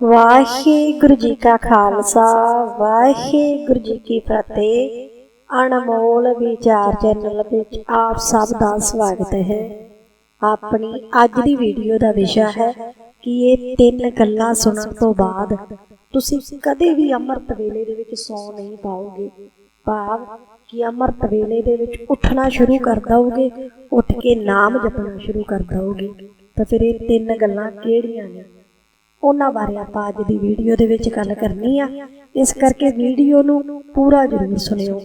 ਵਾਹਿਗੁਰੂ ਜੀ ਕਾ ਖਾਲਸਾ, ਵਾਹਿਗੁਰੂ ਜੀ ਕੀ ਫਤਿਹ। ਅਣਮੋਲ ਵਿਚਾਰ ਚੈਨਲ ਵਿੱਚ ਆਪ ਸਭ ਦਾ ਸਵਾਗਤ ਹੈ। ਆਪਣੀ ਅੱਜ ਦੀ ਵੀਡੀਓ ਦਾ ਵਿਸ਼ਾ ਹੈ ਕਿ ਇਹ ਤਿੰਨ ਗੱਲਾਂ ਸੁਣਨ ਤੋਂ ਬਾਅਦ ਤੁਸੀਂ ਕਦੇ ਵੀ ਅੰਮ੍ਰਿਤ ਵੇਲੇ ਦੇ ਵਿੱਚ ਸੌ ਨਹੀਂ ਪਾਓਗੇ। ਭਾਵ ਕਿ ਅੰਮ੍ਰਿਤ ਵੇਲੇ ਦੇ ਵਿੱਚ ਉੱਠਣਾ ਸ਼ੁਰੂ ਕਰ ਦਓਗੇ ਉੱਠ ਕੇ ਨਾਮ ਜਪਣਾ ਸ਼ੁਰੂ ਕਰ ਦਓਗੇ ਤਾਂ ਫਿਰ ਇਹ ਤਿੰਨ ਗੱਲਾਂ ਕਿਹੜੀਆਂ ਨੇ? ਉਹਨਾਂ ਬਾਰੇ ਆਪਾਂ ਅੱਜ ਦੀ ਵੀਡੀਓ ਦੇ ਵਿੱਚ ਗੱਲ ਕਰਨੀ ਆ। ਇਸ ਕਰਕੇ ਵੀਡੀਓ ਨੂੰ ਪੂਰਾ ਜ਼ਰੂਰ ਸੁਣਿਓ।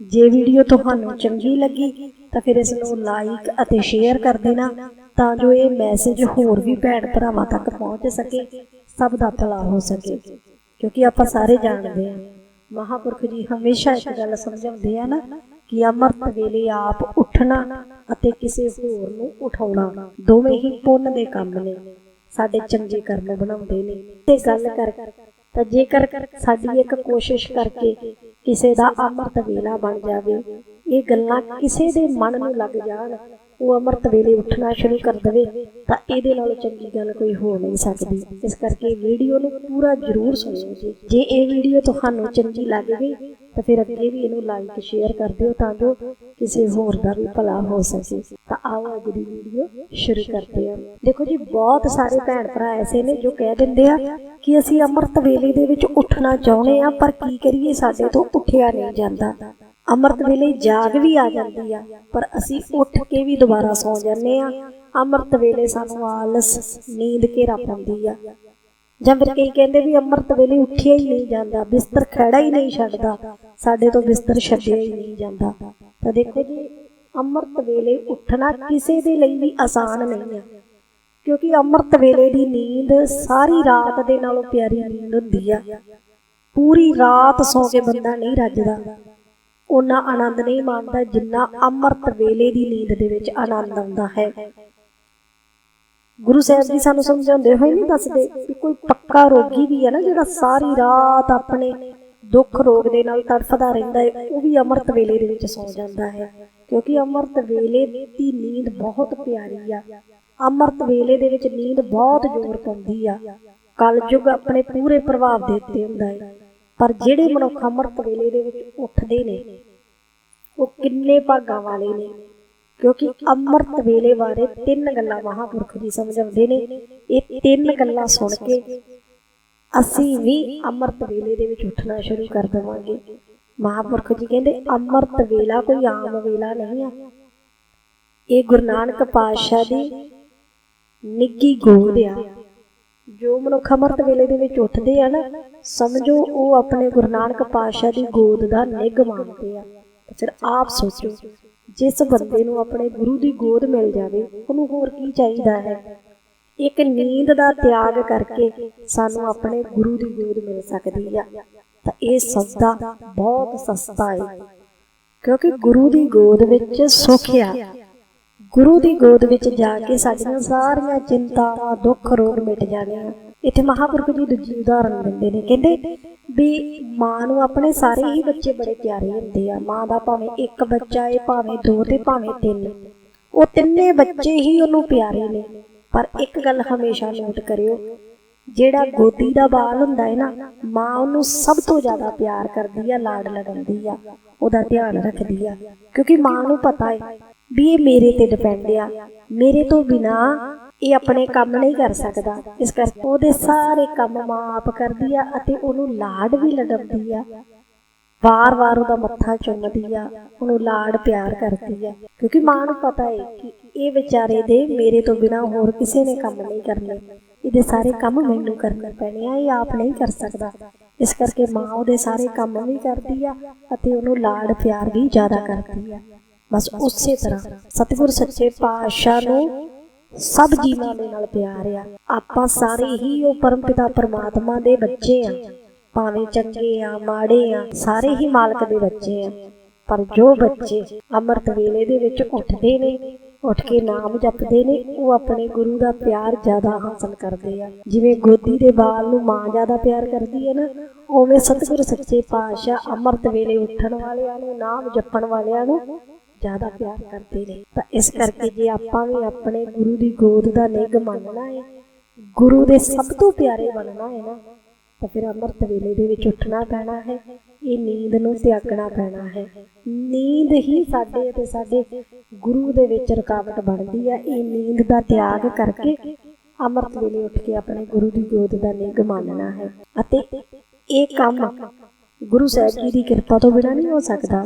ਜੇ ਵੀਡੀਓ ਤੁਹਾਨੂੰ ਚੰਗੀ ਲੱਗੀ, ਤਾਂ ਫਿਰ ਇਸ ਨੂੰ ਲਾਈਕ ਅਤੇ ਸ਼ੇਅਰ ਕਰ ਦੇਣਾ, ਤਾਂ ਜੋ ਇਹ ਮੈਸੇਜ ਹੋਰ ਵੀ ਭੈਣ ਭਰਾਵਾਂ ਤੱਕ ਪਹੁੰਚ ਸਕੇ, ਸਭ ਦਾ ਭਲਾ ਹੋ ਸਕੇ। ਕਿਉਂਕਿ ਆਪਾਂ ਸਾਰੇ ਜਾਣਦੇ ਹਾਂ ਮਹਾਪੁਰਖ ਜੀ ਹਮੇਸ਼ਾ ਇੱਕ ਗੱਲ ਸਮਝਾਉਂਦੇ ਆ ਨਾ, ਕਿ ਅੰਮ੍ਰਿਤ ਵੇਲੇ ਆਪ ਉੱਠਣਾ ਅਤੇ ਕਿਸੇ ਹੋਰ ਨੂੰ ਉਠਾਉਣਾ, ਦੋਵੇਂ ਹੀ ਪੁੰਨ ਦੇ ਕੰਮ ਨੇ। ਸਾਡੇ ਚੰਗੇ ਕਰਮ ਬਣਾਉਂਦੇ ਨੇ। ਤੇ ਗੱਲ ਕਰ, ਤਾਂ ਜੇਕਰ ਸਾਡੀ ਇੱਕ ਕੋਸ਼ਿਸ਼ ਕਰਕੇ ਕਿਸੇ ਦਾ ਅੰਮ੍ਰਿਤ ਵੇਲਾ ਬਣ ਜਾਵੇ, ਇਹ ਗੱਲਾਂ ਕਿਸੇ ਦੇ ਮਨ ਨੂੰ ਲੱਗ ਜਾਣ। ਉਹ ਅੰਮ੍ਰਿਤ ਵੇਲੇ ਉੱਠਣਾ ਸ਼ੁਰੂ ਕਰ ਦੇਵੇ, ਤਾਂ ਇਹਦੇ ਨਾਲ ਚੰਗੀ ਗੱਲ ਕੋਈ ਹੋ ਨਹੀਂ ਸਕਦੀ। ਇਸ ਕਰਕੇ ਵੀਡੀਓ ਨੂੰ ਪੂਰਾ ਜ਼ਰੂਰ ਸੁਣਿਓ ਜੀ ਜੇ ਇਹ ਵੀਡੀਓ ਤੁਹਾਨੂੰ ਚੰਗੀ ਲੱਗ ਗਈ ਤਾਂ ਫਿਰ ਅੱਗੇ ਵੀ ਇਹਨੂੰ ਲਾਈਕ ਸ਼ੇਅਰ ਕਰ ਦਿਓ ਤਾਂ ਜੋ ਕਿਸੇ ਹੋਰ ਦਾ ਵੀ ਭਲਾ ਹੋ ਸਕੇ। ਤਾਂ ਆਓ ਅੱਜ ਦੀ ਵੀਡੀਓ ਸ਼ੁਰੂ ਕਰਦੇ ਹਾਂ। ਦੇਖੋ ਜੀ, ਬਹੁਤ ਸਾਰੇ ਭੈਣ ਭਰਾ ਐਸੇ ਨੇ ਜੋ ਕਹਿ ਦਿੰਦੇ ਆ ਕਿ ਅਸੀਂ ਅੰਮ੍ਰਿਤ ਵੇਲੇ ਦੇ ਵਿੱਚ ਉੱਠਣਾ ਚਾਹੁੰਦੇ ਆ, ਪਰ ਕੀ ਕਰੀਏ, ਸਾਡੇ ਤੋਂ ਉੱਠਿਆ ਨਹੀਂ ਜਾਂਦਾ। ਅੰਮ੍ਰਿਤ ਵੇਲੇ ਜਾਗ ਵੀ ਆ ਜਾਂਦੀ ਆ, ਪਰ ਅਸੀਂ ਉੱਠ ਕੇ ਵੀ ਦੁਬਾਰਾ ਸੌ ਜਾਂਦੇ ਆ ਅੰਮ੍ਰਿਤ ਵੇਲੇ ਸਾਨੂੰ ਆਲਸ, ਨੀਂਦ ਘੇਰਾ ਪਾਉਂਦੀ ਆ। ਜਾਂ ਫਿਰ ਕਈ ਕਹਿੰਦੇ ਵੀ ਅੰਮ੍ਰਿਤ ਵੇਲੇ ਉੱਠਿਆ ਹੀ ਨਹੀਂ ਜਾਂਦਾ, ਬਿਸਤਰ ਖੜਾ ਹੀ ਨਹੀਂ ਛੱਡਦਾ, ਸਾਡੇ ਤੋਂ ਬਿਸਤਰ ਛੱਡਿਆ ਹੀ ਨਹੀਂ ਜਾਂਦਾ। ਤਾਂ ਦੇਖੋ ਜੀ, ਅੰਮ੍ਰਿਤ ਵੇਲੇ ਉੱਠਣਾ ਕਿਸੇ ਦੇ ਲਈ ਵੀ ਆਸਾਨ ਨਹੀਂ ਆ, ਕਿਉਂਕਿ ਅੰਮ੍ਰਿਤ ਵੇਲੇ ਦੀ ਨੀਂਦ ਸਾਰੀ ਰਾਤ ਦੇ ਨਾਲੋਂ ਪਿਆਰੀ ਨੀਂਦ ਹੁੰਦੀ ਆ। ਪੂਰੀ ਰਾਤ ਸੌਂ ਕੇ ਬੰਦਾ ਨਹੀਂ ਰੱਜਦਾ। ਉਹਨਾਂ ਆਨੰਦ ਨਹੀਂ ਮਾਣਦਾ ਜਿੰਨਾ ਅੰਮ੍ਰਿਤ ਵੇਲੇ ਦੀ ਨੀਂਦ ਦੇ ਵਿੱਚ ਆਨੰਦ ਆਉਂਦਾ ਹੈ। ਗੁਰੂ ਸਾਹਿਬ ਜੀ ਸਾਨੂੰ ਸਮਝਾਉਂਦੇ ਹੋਏ ਨਹੀਂ ਦੱਸਦੇ ਕਿ ਕੋਈ ਪੱਕਾ ਰੋਗੀ ਵੀ ਹੈ ਨਾ ਜਿਹੜਾ ਸਾਰੀ ਰਾਤ ਆਪਣੇ ਦੁੱਖ ਰੋਗ ਦੇ ਨਾਲ ਤੜਫਦਾ ਰਹਿੰਦਾ ਹੈ, ਉਹ ਵੀ ਅੰਮ੍ਰਿਤ ਵੇਲੇ ਦੇ ਵਿੱਚ ਸੌ ਜਾਂਦਾ ਹੈ। ਕਿਉਂਕਿ ਅੰਮ੍ਰਿਤ ਵੇਲੇ ਦੀ ਨੀਂਦ ਬਹੁਤ ਪਿਆਰੀ ਆ। ਅੰਮ੍ਰਿਤ ਵੇਲੇ ਦੇ ਵਿੱਚ ਨੀਂਦ ਬਹੁਤ ਜ਼ੋਰ ਪਾਉਂਦੀ ਆ। ਕਲਯੁਗ ਆਪਣੇ ਪੂਰੇ ਪ੍ਰਭਾਵ ਦੇ ਉੱਤੇ ਹੁੰਦਾ ਹੈ। ਪਰ ਜਿਹੜੇ ਮਨੁੱਖ ਅੰਮ੍ਰਿਤ ਵੇਲੇ ਦੇ ਵਿੱਚ ਉੱਠਦੇ ਨੇ, ਉਹ ਕਿੰਨੇ ਭਾਗਾਂ ਵਾਲੇ ਨੇ? ਕਿਉਂਕਿ ਅੰਮ੍ਰਿਤ ਵੇਲੇ ਬਾਰੇ ਤਿੰਨ ਗੱਲਾਂ ਮਹਾਪੁਰਖ ਜੀ ਸਮਝਾਉਂਦੇ ਨੇ। ਇਹ ਤਿੰਨ ਗੱਲਾਂ ਸੁਣ ਕੇ ਅਸੀਂ ਵੀ ਅੰਮ੍ਰਿਤ ਵੇਲੇ ਦੇ ਵਿੱਚ ਉੱਠਣਾ ਸ਼ੁਰੂ ਕਰ ਦੇਵਾਂਗੇ। ਮਹਾਪੁਰਖ ਜੀ ਕਹਿੰਦੇ, ਅੰਮ੍ਰਿਤ ਵੇਲਾ ਕੋਈ ਆਮ ਵੇਲਾ ਨਹੀਂ ਆ। ਇਹ ਗੁਰੂ ਨਾਨਕ ਪਾਤਸ਼ਾਹ ਦੀ ਨਿੱਗੀ ਗੋਦ ਆ। ਜੋ ਮਨੁੱਖ ਅੰਮ੍ਰਿਤ ਵੇਲੇ ਦੇ ਵਿੱਚ ਉੱਠਦੇ ਆ ਨਾ, ਸਮਝੋ ਉਹ ਆਪਣੇ ਗੁਰੂ ਨਾਨਕ ਪਾਤਸ਼ਾਹ ਦੀ ਗੋਦ ਦਾ ਨਿੱਘ ਮਾਣਦੇ ਆ। ਫਿਰ ਆਪ ਸੋਚੋ, ਜਿਸ ਬੰਦੇ ਨੂੰ ਆਪਣੇ ਗੁਰੂ ਦੀ ਗੋਦ ਮਿਲ ਜਾਵੇ, ਉਹਨੂੰ ਹੋਰ ਕੀ ਚਾਹੀਦਾ ਹੈ? ਇੱਕ ਨੀਂਦ ਦਾ ਤਿਆਗ ਕਰਕੇ ਸਾਨੂੰ ਆਪਣੇ ਗੁਰੂ ਦੀ ਗੋਦ ਮਿਲ ਸਕਦੀ ਆ। ਤਾਂ ਇਹ ਸੌਦਾ ਬਹੁਤ ਸਸਤਾ ਹੈ ਕਿਉਂਕਿ ਗੁਰੂ ਦੀ ਗੋਦ ਵਿੱਚ ਸੁੱਖ ਆ। ਗੁਰੂ ਦੀ ਗੋਦ ਵਿੱਚ ਜਾ ਕੇ ਸਾਡੀਆਂ ਸਾਰੀਆਂ ਚਿੰਤਾਵਾਂ, ਦੁੱਖ, ਰੋਗ ਮਿਟ ਜਾਣੇ ਆ ਇੱਥੇ ਮਹਾਪੁਰਖ ਜੀ ਦੂਜੀ ਉਦਾਹਰਨ ਦਿੰਦੇ ਨੇ, ਕਹਿੰਦੇ ਵੀ ਮਾਂ ਨੂੰ ਆਪਣੇ ਸਾਰੇ ਹੀ ਬੱਚੇ ਬੜੇ ਪਿਆਰੇ ਹੁੰਦੇ ਆ। ਮਾਂ ਦਾ ਭਾਵੇਂ ਇੱਕ ਬੱਚਾ ਏ, ਭਾਵੇਂ ਦੋ ਤੇ ਭਾਵੇਂ ਤਿੰਨ। ਉਹ ਤਿੰਨੇ ਬੱਚੇ ਹੀ ਉਹਨੂੰ ਪਿਆਰੇ ਨੇ। ਪਰ ਇੱਕ ਗੱਲ ਹਮੇਸ਼ਾ ਨੋਟ ਕਰਿਓ, ਜਿਹੜਾ ਗੋਦੀ ਦਾ ਬਾਲ ਹੁੰਦਾ ਹੈ ਨਾ, ਮਾਂ ਉਹਨੂੰ ਸਭ ਤੋਂ ਜ਼ਿਆਦਾ ਪਿਆਰ ਕਰਦੀ ਆ, ਲਾਡ ਲਗਾਉਂਦੀ ਆ, ਉਹਦਾ ਧਿਆਨ ਰੱਖਦੀ ਆ। ਕਿਉਂਕਿ ਮਾਂ ਨੂੰ ਪਤਾ ਹੈ ਵੀ ਇਹ ਮੇਰੇ ਤੇ ਡਿਪੈਂਡ ਆ। ਮੇਰੇ ਤੋਂ ਬਿਨਾ ਇਹ ਆਪਣੇ ਕੰਮ ਨਹੀਂ ਕਰ ਸਕਦਾ। ਇਸ ਕਰਕੇ ਉਹਦੇ ਸਾਰੇ ਕੰਮ ਮਾਂ ਆਪ ਕਰਦੀ ਆ ਅਤੇ ਉਹਨੂੰ ਲਾਡ ਵੀ ਲਗਾਉਂਦੀ ਆ। ਵਾਰ-ਵਾਰ ਉਹਦਾ ਮੱਥਾ ਚੁੰਮਦੀ ਆ, ਉਹਨੂੰ ਲਾਡ ਪਿਆਰ ਕਰਦੀ ਆ। ਕਿਉਂਕਿ ਮਾਂ ਨੂੰ ਪਤਾ ਹੈ ਕਿ ਇਹ ਵਿਚਾਰੇ ਦੇ ਮੇਰੇ ਤੋਂ ਬਿਨਾ ਹੋਰ ਕਿਸੇ ਨੇ ਕੰਮ ਨਹੀਂ ਕਰਨੇ। ਇਹਦੇ ਸਾਰੇ ਕੰਮ ਮੈਨੂੰ ਕਰਨੇ ਪੈਣੇ ਆ, ਇਹ ਆਪ ਨਹੀਂ ਕਰ ਸਕਦਾ। ਇਸ ਕਰਕੇ ਮਾਂ ਉਹਦੇ ਸਾਰੇ ਕੰਮ ਵੀ ਕਰਦੀ ਆ ਅਤੇ ਉਹਨੂੰ ਲਾਡ ਪਿਆਰ ਵੀ ਜ਼ਿਆਦਾ ਕਰਦੀ ਆ। ਬਸ ਉਸੇ ਤਰ੍ਹਾਂ। ਸਤਿਗੁਰ ਸੱਚੇ ਪਾਤਸ਼ਾਹ ਨੂੰ ਸਭ ਜੀਵਾਂ ਦੇ ਨਾਲ ਪਿਆਰ ਆ। ਆਪਾਂ ਸਾਰੇ ਹੀ ਉਹ ਪਰਮਪਿਤਾ ਪਰਮਾਤਮਾ ਦੇ ਬੱਚੇ ਆ। ਭਾਵੇਂ ਚੰਗੇ ਆ ਮਾੜੇ ਆ ਸਾਰੇ ਹੀ ਮਾਲਕ ਦੇ ਬੱਚੇ ਆ। ਪਰ ਜੋ ਬੱਚੇ ਅੰਮ੍ਰਿਤ ਵੇਲੇ ਦੇ ਵਿੱਚ ਉੱਠਦੇ ਨੇ ਉੱਠ ਕੇ ਨਾਮ ਜਪਦੇ ਨੇ ਉਹ ਆਪਣੇ ਗੁਰੂ ਦਾ ਪਿਆਰ ਜ਼ਿਆਦਾ ਹਾਸਲ ਕਰਦੇ ਆ। ਜਿਵੇਂ ਗੋਦੀ ਦੇ ਬਾਲ ਨੂੰ ਮਾਂ ਜ਼ਿਆਦਾ ਪਿਆਰ ਕਰਦੀ ਹੈ ਨਾ ਉਵੇਂ ਸਤਿਗੁਰ ਸੱਚੇ ਪਾਤਸ਼ਾਹ ਅੰਮ੍ਰਿਤ ਵੇਲੇ ਉੱਠਣ ਵਾਲਿਆਂ ਨੂੰ ਨਾਮ ਜਪਣ ਵਾਲਿਆਂ ਨੂੰ ਜ਼ਿਆਦਾ ਪਿਆਰ ਕਰਦੇ ਨੇ। ਤਾਂ ਇਸ ਕਰਕੇ ਜੇ ਆਪਾਂ ਵੀ ਆਪਣੇ ਗੁਰੂ ਦੀ ਗੋਦ ਦਾ ਨਿੱਘ ਮੰਨਣਾ ਹੈ ਗੁਰੂ ਦੇ ਸਭ ਤੋਂ ਪਿਆਰੇ ਬਣਨਾ ਹੈ ਨਾ, ਤਾਂ ਫਿਰ ਅੰਮ੍ਰਿਤ ਵੇਲੇ ਦੇ ਵਿੱਚ ਉੱਠਣਾ ਪੈਣਾ ਹੈ, ਇਹ ਨੀਂਦ ਨੂੰ ਤਿਆਗਣਾ ਪੈਣਾ ਹੈ। ਨੀਂਦ ਹੀ ਸਾਡੇ ਅਤੇ ਸਾਡੇ ਗੁਰੂ ਦੇ ਵਿੱਚ ਰੁਕਾਵਟ ਬਣਦੀ ਹੈ ਇਹ ਨੀਂਦ ਦਾ ਤਿਆਗ ਕਰਕੇ ਅੰਮ੍ਰਿਤ ਵੇਲੇ ਉੱਠ ਕੇ ਆਪਣੇ ਗੁਰੂ ਦੀ ਗੋਦ ਦਾ ਨਿੱਘ ਮੰਨਣਾ ਹੈ। ਅਤੇ ਇਹ ਕੰਮ ਗੁਰੂ ਸਾਹਿਬ ਜੀ ਦੀ ਕਿਰਪਾ ਤੋਂ ਬਿਨਾਂ ਨਹੀਂ ਹੋ ਸਕਦਾ।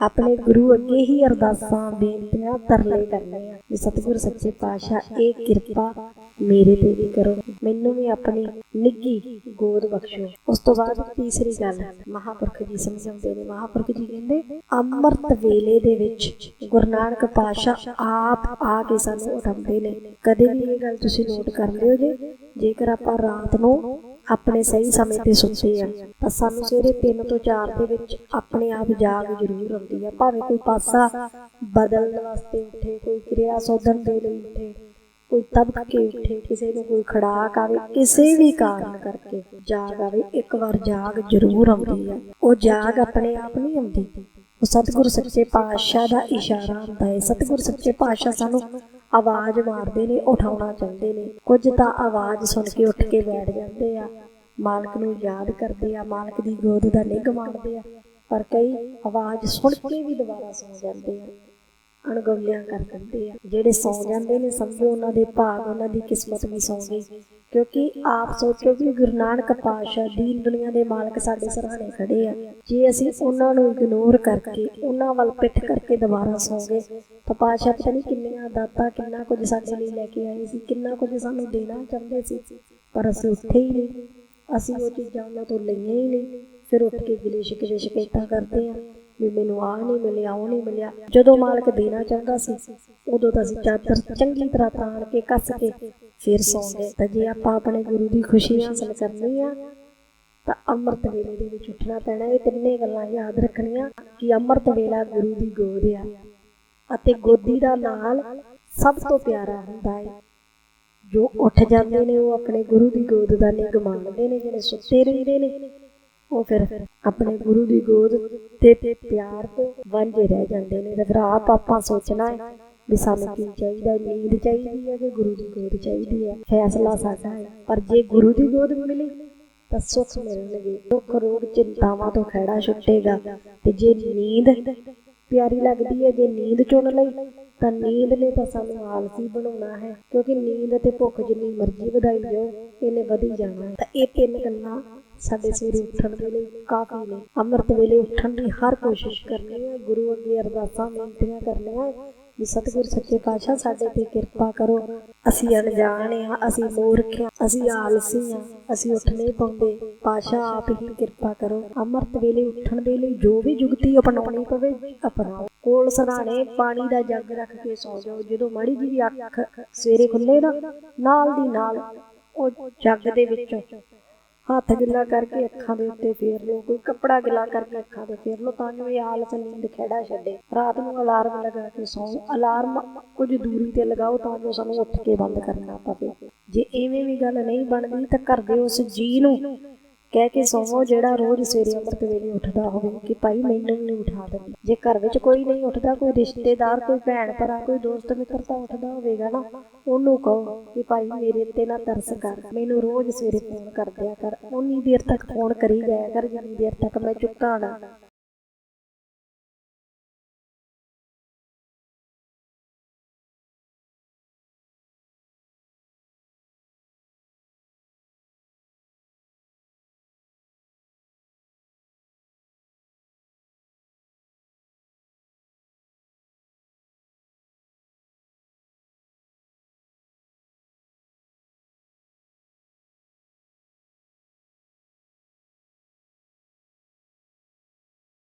ਆਪਣੇ ਗੁਰੂ ਅੱਗੇ ਹੀ ਅਰਦਾਸਾਂ, ਬੇਨਤੀਆਂ ਤਰਲੇ ਕਰਨੇ ਆ ਵੀ ਸਤਿਗੁਰ ਸੱਚੇ ਪਾਤਸ਼ਾਹ, ਇਹ ਕਿਰਪਾ ਮੇਰੇ ਤੇ ਵੀ ਕਰੋ। ਮੈਨੂੰ ਵੀ ਆਪਣੀ ਨਿੱਗੀ ਗੋਦ ਬਖਸ਼ੋ। ਉਸ ਤੋਂ ਬਾਅਦ ਤੀਸਰੀ ਗੱਲ, ਮਹਾਪੁਰਖ ਜੀ ਸਮਝਾਉਂਦੇ ਨੇ। ਮਹਾਪੁਰਖ ਜੀ ਕਹਿੰਦੇ, ਅੰਮ੍ਰਿਤ ਵੇਲੇ ਦੇ ਵਿੱਚ ਗੁਰੂ ਨਾਨਕ ਪਾਤਸ਼ਾਹ ਆਪ ਆ ਕੇ ਸਾਨੂੰ ਉਠਾਉਂਦੇ ਨੇ। ਕਦੇ ਵੀ ਇਹ ਗੱਲ ਤੁਸੀਂ ਨੋਟ ਕਰ ਲਿਓ ਜੇ। ਜੇਕਰ ਆਪਾਂ ਰਾਤ ਨੂੰ ਆਪਣੇ ਸਹੀ ਸਮੇਂ ਤੇ ਸੁੱਤੇ ਆ। ਤਾਂ ਸਾਨੂੰ ਸਵੇਰੇ 3 ਤੋਂ 4 ਦੇ ਵਿੱਚ ਆਪਣੇ ਆਪ ਜਾਗ ਜ਼ਰੂਰ ਆਉਂਦੀ ਆ। ਭਾਵੇਂ ਕੋਈ ਪਾਸਾ ਬਦਲਣ ਵਾਸਤੇ ਉੱਠੇ ਕੋਈ ਕਿਰਿਆ ਸੋਧਣ ਦੇ ਲਈ ਉੱਠੇ ਕੋਈ ਤਬ ਕੇ ਉੱਠੇ ਕਿਸੇ ਨੂੰ ਕੋਈ ਖੜਾਕ ਆਵੇ ਕਿਸੇ ਵੀ ਕਾਰਨ ਕਰਕੇ ਜਾਗ ਆਵੇ ਇੱਕ ਵਾਰ ਜਾਗ ਜ਼ਰੂਰ ਆਉਂਦੀ ਆ। ਉਹ ਜਾਗ ਆਪਣੇ ਆਪ ਨਹੀਂ ਆਉਂਦੀ। ਉਹ ਸਤਿਗੁਰ ਸੱਚੇ ਪਾਤਸ਼ਾਹ ਦਾ ਇਸ਼ਾਰਾ ਹੁੰਦਾ ਹੈ। ਸਤਿਗੁਰ ਸੱਚੇ ਪਾਤਸ਼ਾਹ ਸਾਨੂੰ ਆਵਾਜ਼ ਮਾਰਦੇ ਨੇ, ਉਠਾਉਣਾ ਚਾਹੁੰਦੇ ਨੇ। ਕੁਝ ਤਾਂ ਆਵਾਜ਼ ਸੁਣ ਕੇ ਉੱਠ ਕੇ ਬੈਠ ਜਾਂਦੇ ਆ। ਮਾਲਕ ਨੂੰ ਯਾਦ ਕਰਦੇ ਆ, ਮਾਲਕ ਦੀ ਗੋਦ ਦਾ ਨਿੱਘ ਮਾਣਦੇ ਆ। ਪਰ ਕਈ ਆਵਾਜ਼ ਸੁਣ ਕੇ ਵੀ ਦੁਬਾਰਾ ਸੌ ਜਾਂਦੇ ਆ। ਅਣਗੌਲਿਆਂ ਕਰ ਦਿੰਦੇ ਆ। ਜਿਹੜੇ ਸੌ ਜਾਂਦੇ ਨੇ, ਸਮਝੋ ਉਹਨਾਂ ਦੇ ਭਾਗ, ਉਹਨਾਂ ਦੀ ਕਿਸਮਤ ਵੀ ਸੌ ਗਈ। ਕਿਉਂਕਿ ਆਪ ਸੋਚੋ ਕਿ ਗੁਰੂ ਨਾਨਕ ਪਾਤਸ਼ਾਹ ਦੀਨ ਦੁਨੀਆ ਦੇ ਮਾਲਕ ਸਾਡੇ ਸਰਾਣੇ ਖੜੇ ਆ। ਜੇ ਅਸੀਂ ਉਹਨਾਂ ਨੂੰ ਇਗਨੋਰ ਕਰਕੇ, ਉਹਨਾਂ ਵੱਲ ਪਿੱਠ ਕਰਕੇ ਦੁਬਾਰਾ ਸੌਂਗੇ ਤਾਂ ਪਾਤਸ਼ਾਹ ਪਤਾ ਨਹੀਂ ਕਿੰਨੀਆਂ ਦਾਤਾਂ, ਕਿੰਨਾ ਕੁਝ ਸਾਡੇ ਲਈ ਲੈ ਕੇ ਆਏ ਸੀ, ਕਿੰਨਾ ਕੁਝ ਸਾਨੂੰ ਦੇਣਾ ਚਾਹੁੰਦੇ ਸੀ। ਪਰ ਅਸੀਂ ਉੱਠੇ ਹੀ ਨਹੀਂ। ਅਸੀਂ ਉਹ ਚੀਜ਼ਾਂ ਉਹਨਾਂ ਤੋਂ ਲਈਆਂ ਹੀ ਨਹੀਂ। ਫਿਰ ਉੱਠ ਕੇ ਗਿਲੇ ਸ਼ਿਕਵੇ ਸ਼ਿਕਾਇਤਾਂ ਕਰਦੇ ਆ। ਵੀ ਮੈਨੂੰ ਆ ਨਹੀਂ ਮਿਲਿਆ, ਉਹ ਨਹੀਂ ਮਿਲਿਆ। ਜਦੋਂ ਮਾਲਕ ਦੇਣਾ ਚਾਹੁੰਦਾ ਸੀ, ਉਦੋਂ ਤਾਂ ਅਸੀਂ ਚਾਦਰ ਚੰਗੀ ਤਰ੍ਹਾਂ ਤਾਣ ਕੇ ਕੱਸ ਕੇ ਫਿਰ ਸੌਂ ਤਾਂ ਜੇ ਆਪਾਂ ਆਪਣੇ ਗੁਰੂ ਦੀ ਖੁਸ਼ੀ ਹਾਸਲ ਕਰਨੀ ਆ, ਤਾਂ ਅੰਮ੍ਰਿਤ ਵੇਲੇ ਦੇ ਵਿੱਚ ਉੱਠਣਾ ਪੈਣਾ। ਇਹ ਤਿੰਨੇ ਗੱਲਾਂ ਯਾਦ ਰੱਖਣੀਆਂ ਕਿ ਅੰਮ੍ਰਿਤ ਵੇਲਾ ਗੁਰੂ ਦੀ ਗੋਦ ਆ ਅਤੇ ਗੋਦੀ ਦਾ ਨਾਲ ਸਭ ਤੋਂ ਪਿਆਰਾ ਹੁੰਦਾ ਹੈ ਜੋ ਉੱਠ ਜਾਂਦੇ ਨੇ, ਉਹ ਆਪਣੇ ਗੁਰੂ ਦੀ ਗੋਦ ਦਾ ਨਿੱਘ ਮਾਣਦੇ ਨੇ, ਜਿਹੜੇ ਸੁੱਤੇ ਰਹਿੰਦੇ ਨੇ। ਉਹ ਫਿਰ ਆਪਣੇ ਗੁਰੂ ਦੀ ਗੋਦ ਤੇ ਪਿਆਰ ਤੋਂ ਵਾਂਝੇ ਰਹਿ ਜਾਂਦੇ ਨੇ ਫਿਰ ਆਪ ਆਪਾਂ ਸੋਚਣਾ ਹੈ ਵੀ ਸਾਨੂੰ ਕੀ ਚਾਹੀਦਾ, ਨੀਂਦ ਚਾਹੀਦੀ ਹੈ ਕਿ ਗੁਰੂ ਦੀ ਗੋਦ ਚਾਹੀਦੀ ਹੈ? ਫੈਸਲਾ ਸਾਡਾ ਹੈ। ਪਰ ਜੇ ਗੁਰੂ ਦੀ ਗੋਦ ਮਿਲੀ ਤਾਂ ਸੁੱਖ ਮਿਲਣਗੇ। ਦੁੱਖ ਰੋਗ ਚਿੰਤਾਵਾਂ ਤੋਂ ਖੜਾ ਛੁੱਟੇਗਾ। ਤੇ ਜੇ ਨੀਂਦ ਪਿਆਰੀ ਲੱਗਦੀ ਹੈ, ਜੇ ਨੀਂਦ ਚੁਣ ਲਈ, ਤਾਂ ਨੀਂਦ ਨੇ ਤਾਂ ਸਾਨੂੰ ਆਲਸੀ ਬਣਾਉਣਾ ਹੈ। ਕਿਉਂਕਿ ਨੀਂਦ ਤੇ ਭੁੱਖ ਜਿੰਨੀ ਮਰਜ਼ੀ ਵਧਾਈ ਜਾਓ, ਇਹਨੇ ਵਧੀ ਜਾਣਾ ਤਾਂ ਇਹ ਤਿੰਨ ਗੱਲਾਂ ਸਾਡੇ ਸਵੇਰੇ ਉੱਠਣ ਦੇ ਲਈ ਕਾਫੀ ਨੇ। ਅੰਮ੍ਰਿਤ ਵੇਲੇ ਉੱਠਣ ਦੀ ਹਰ ਕੋਸ਼ਿਸ਼ ਕਰਨੀ ਹੈ। ਗੁਰੂ ਅੱਗੇ ਅਰਦਾਸਾਂ, ਬੇਨਤੀਆਂ ਕਰਨੀਆਂ ਵੀ ਸਤਿਗੁਰ, ਸੱਚੇ ਪਾਤਸ਼ਾਹ ਸਾਡੇ ਤੇ ਕਿਰਪਾ ਕਰੋ। ਅਸੀਂ ਅਣਜਾਣ ਆ ਅਸੀਂ ਮੂਰਖ ਆ ਅਸੀਂ ਆਲਸੀ ਆ ਅਸੀਂ ਉੱਠ ਨਹੀਂ ਪਾਉਂਦੇ। ਪਾਤਸ਼ਾਹ ਆਪ ਹੀ ਕਿਰਪਾ ਕਰੋ। ਅੰਮ੍ਰਿਤ ਵੇਲੇ ਉੱਠਣ ਦੇ ਲਈ ਜੋ ਵੀ ਜੁਗਤੀ ਅਪਣਾਉਣੀ ਪਵੇ ਅਪਣਾਓ ਕੋਲ ਸਰਾਣੇ ਪਾਣੀ ਦਾ ਜੱਗ ਰੱਖ ਕੇ ਸੌ ਜਾਓ। ਜਦੋਂ ਮਾੜੀ ਜੀ ਵੀ ਅੱਖ ਸਵੇਰੇ ਖੁੱਲੇ ਨਾ, ਨਾਲ ਦੀ ਨਾਲ ਉਹ ਜੱਗ ਦੇ ਵਿੱਚ ਹੱਥ ਗਿੱਲਾ ਕਰਕੇ ਅੱਖਾਂ ਦੇ ਉੱਤੇ ਫੇਰ ਲਓ, ਕੋਈ ਕੱਪੜਾ ਗਿੱਲਾ ਕਰਕੇ ਅੱਖਾਂ ਤੇ ਫੇਰ ਲਓ, ਤਾਂ ਜੋ ਇਹ ਆਲਸ ਨੀਂਦ ਖੇੜਾ ਛੱਡੇ। ਰਾਤ ਨੂੰ ਅਲਾਰਮ ਲਗਾ ਕੇ ਸੌਂ, ਅਲਾਰਮ ਕੁਝ ਦੂਰੀ ਤੇ ਲਗਾਓ ਤਾਂ ਜੋ ਸਾਨੂੰ ਉੱਠ ਕੇ ਬੰਦ ਕਰਨਾ ਪਵੇ। ਜੇ ਐਵੇਂ ਵੀ ਗੱਲ ਨਹੀਂ ਬਣਦੀ ਤਾਂ ਘਰ ਦੇ ਉਸ ਜੀ ਨੂੰ। ਕਹਿ ਕੇ ਸੌਵੋ ਜਿਹੜਾ ਰੋਜ਼ ਸਵੇਰੇ ਅੰਮ੍ਰਿਤ ਵੇਲੇ ਉੱਠਦਾ ਹੋਵੇ, ਕਿ ਭਾਈ ਮੈਨੂੰ ਨਹੀਂ ਉਠਾ ਦੇ ਜੇ ਘਰ ਵਿੱਚ ਕੋਈ ਨਹੀਂ ਉੱਠਦਾ, ਕੋਈ ਰਿਸ਼ਤੇਦਾਰ, ਕੋਈ ਭੈਣ ਭਰਾ, ਕੋਈ ਦੋਸਤ ਮਿੱਤਰ ਤਾਂ ਉੱਠਦਾ ਹੋਵੇਗਾ ਨਾ, ਉਹਨੂੰ ਕਹੋ ਕਿ ਭਾਈ ਮੇਰੇ ਤੇ ਨਾ ਤਰਸ ਕਰ, ਮੈਨੂੰ ਰੋਜ਼ ਸਵੇਰੇ ਫੋਨ ਕਰ ਦਿਆ ਕਰ, ਉਨੀ ਦੇਰ ਤੱਕ ਫੋਨ ਕਰੀ ਜਾਇਆ ਕਰ, ਜਿੰਨੀ ਦੇਰ ਤੱਕ ਮੈਂ ਚੁੱਕਾ ਨਾ।